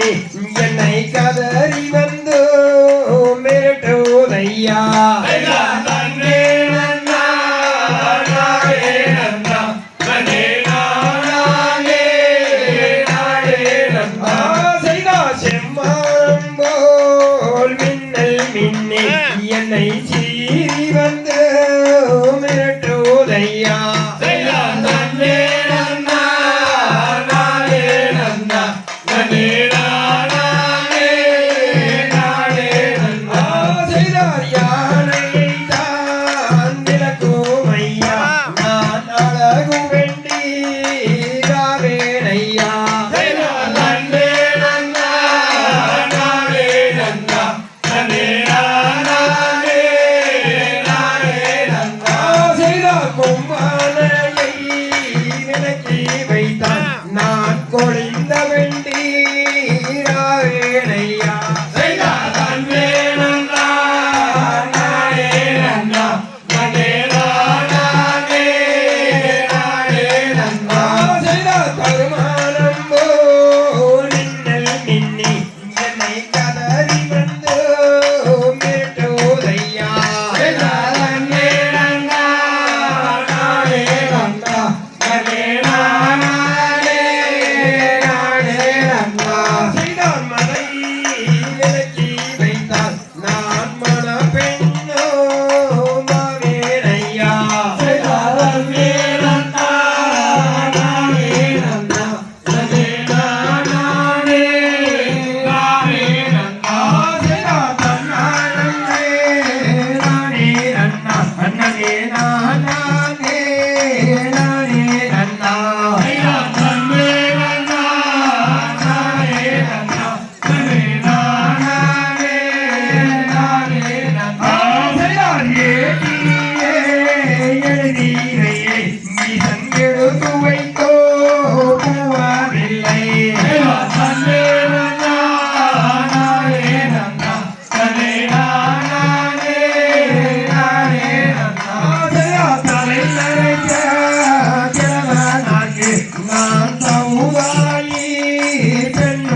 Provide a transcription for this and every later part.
கண்ணே என்னை கதறி வந்தோ மிரட்டோதையா அடக்கி வைத்தான் நான் கொழிந்தவை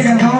Thank you.